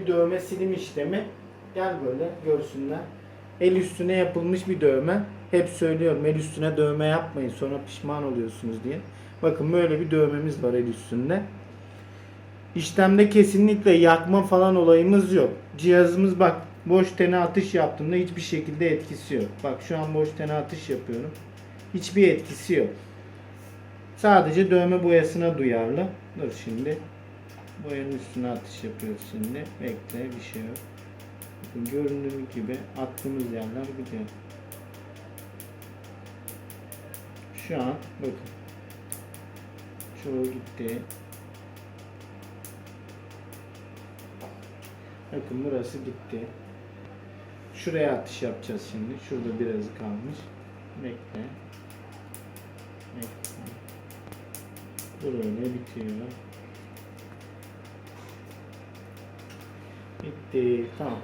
bir dövme silim işlemi. Gel böyle görsünler. El üstüne yapılmış bir dövme. Hep söylüyorum el üstüne dövme yapmayın sonra pişman oluyorsunuz diye. Bakın böyle bir dövmemiz var el üstünde. İşlemde kesinlikle yakma falan olayımız yok. Cihazımız bak boş tene atış yaptığımda hiçbir şekilde etkisi yok. Bak şu an boş tene atış yapıyorum. Hiçbir etkisi yok. Sadece dövme boyasına duyarlı. Dur şimdi. Boyanın üstüne atış yapıyoruz şimdi. Bekle bir şey yok. Bakın göründüğü gibi attığımız yerler gidiyor. Şu an bakın. Çoğu gitti. Bakın burası gitti. Şuraya atış yapacağız şimdi. Şurada birazı kalmış. Bekle. Bekle. Böyle bitiyor. 行ってたん